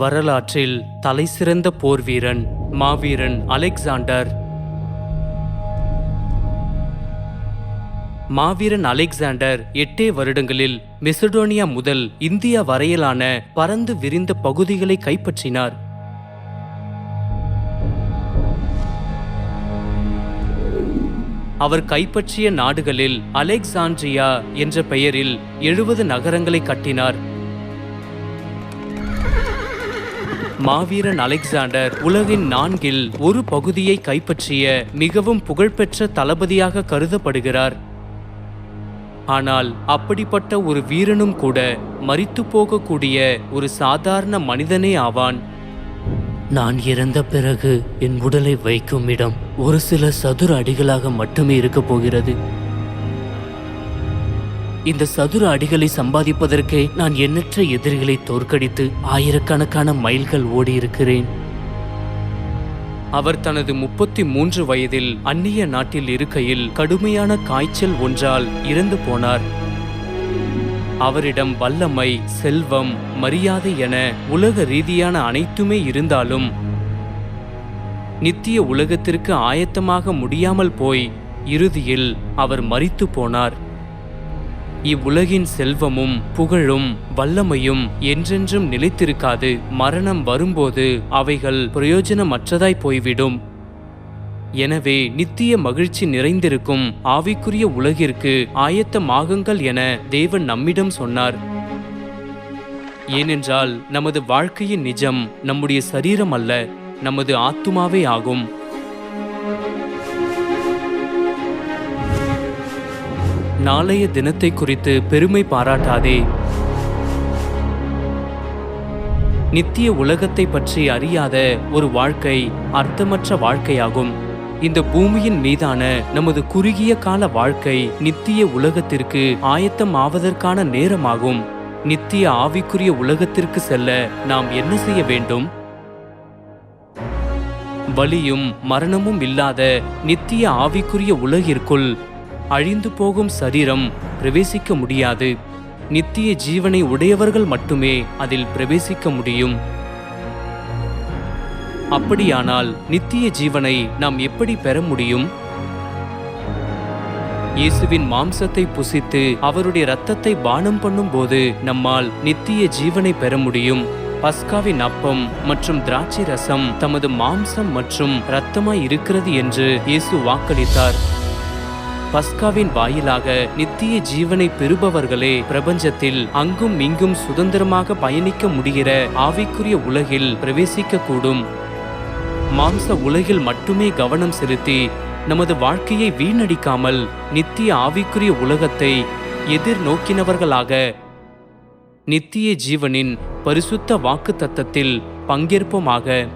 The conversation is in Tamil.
வரலாற்றில் தலைசிறந்த போர்வீரன் மாவீரன் அலெக்சாண்டர். மாவீரன் அலெக்சாண்டர் எட்டே வருடங்களில் மெசடோனியா முதல் இந்தியா வரையிலான பரந்து விரிந்த பகுதிகளை கைப்பற்றினார். அவர் கைப்பற்றிய நாடுகளில் அலெக்சாண்ட்ரியா என்ற பெயரில் எழுபது நகரங்களை கட்டினார். மாவீரன் அலெக்சாண்டர் உலகின் நான்கில் ஒரு பகுதியை கைப்பற்றிய மிகவும் புகழ்பெற்ற தளபதியாக கருதப்படுகிறார். ஆனால் அப்படிப்பட்ட ஒரு வீரனும் கூட மறித்து போகக்கூடிய ஒரு சாதாரண மனிதனே ஆவான். நான் இறந்த பிறகு என் உடலை வைக்கும் இடம் ஒரு சில சதுர அடிகளாக மட்டுமே இருக்க போகிறது. இந்த சதுர அடிகளை சம்பாதிப்பதற்கே நான் எண்ணற்ற எதிரிகளை தோற்கடித்து ஆயிரக்கணக்கான மைல்கள் ஓடியிருக்கிறேன். அவர் தனது முப்பத்தி மூன்று வயதில் அந்நிய நாட்டில் இருக்கையில் கடுமையான காய்ச்சல் ஒன்றால் இறந்து போனார். அவரிடம் வல்லமை செல்வம் மரியாதை என உலக ரீதியான அனைத்துமே இருந்தாலும் நித்திய உலகத்திற்கு ஆயத்தமாக முடியாமல் போய் இறுதியில் அவர் மறித்து போனார். இவ்வுலகின் செல்வமும் புகழும் வல்லமையும் என்றென்றும் நிலைத்திருக்காது. மரணம் வரும்போது அவைகள் பிரயோஜனமற்றதாய் போய்விடும். எனவே நித்திய மகிழ்ச்சி நிறைந்திருக்கும் ஆவிக்குரிய உலகிற்கு ஆயத்தமாகுங்கள் என தேவன் நம்மிடம் சொன்னார். ஏனென்றால் நமது வாழ்க்கையின் நிஜம் நம்முடைய சரீரம் அல்ல நமது ஆத்துமாவே ஆகும். நாளைய தினத்தை குறித்து பெருமை பாராட்டாதே. நித்திய உலகத்தை பற்றி அறியாத ஒரு வாழ்க்கை அர்த்தமற்ற வாழ்க்கையாகும். இந்த பூமியின் மீதான நமது குறுகிய கால வாழ்க்கை நித்திய உலகத்திற்கு ஆயத்தம் ஆவதற்கான நேரமாகும். நித்திய ஆவிக்குரிய உலகத்திற்கு செல்ல நாம் என்ன செய்ய வேண்டும்? வலியும் மரணமும் இல்லாத நித்திய ஆவிக்குரிய உலகிற்குள் அழிந்து போகும் சரீரம் பிரவேசிக்க முடியாது. நித்திய ஜீவனை உடையவர்கள் மட்டுமே அதில் பிரவேசிக்க முடியும். அப்படியானால் நித்திய ஜீவனை நாம் எப்படி பெற முடியும்? இயேசுவின் மாம்சத்தை புசித்து அவருடைய இரத்தத்தை பானம் பண்ணும்போது நம்மால் நித்திய ஜீவனை பெற முடியும். பஸ்காவின் அப்பம் மற்றும் திராட்சை ரசம் தமது மாம்சம் மற்றும் இரத்தமாய் இருக்கிறது என்று இயேசு வாக்களித்தார். பஸ்காவின் வாயிலாக நித்திய ஜீவனை பெறுபவர்களே பிரபஞ்சத்தில் அங்கும் இங்கும் சுதந்திரமாக பயணிக்க முடிகிற ஆவிக்குரிய உலகில் பிரவேசிக்க கூடும் மாம்ச உலகில் மட்டுமே கவனம் செலுத்தி நமது வாழ்க்கையை வீணடிக்காமல் நித்திய ஆவிக்குரிய உலகத்தை எதிர்நோக்கினவர்களாக நித்திய ஜீவனின் பரிசுத்த வாக்கு தத்தத்தில் பங்கேற்போமாக.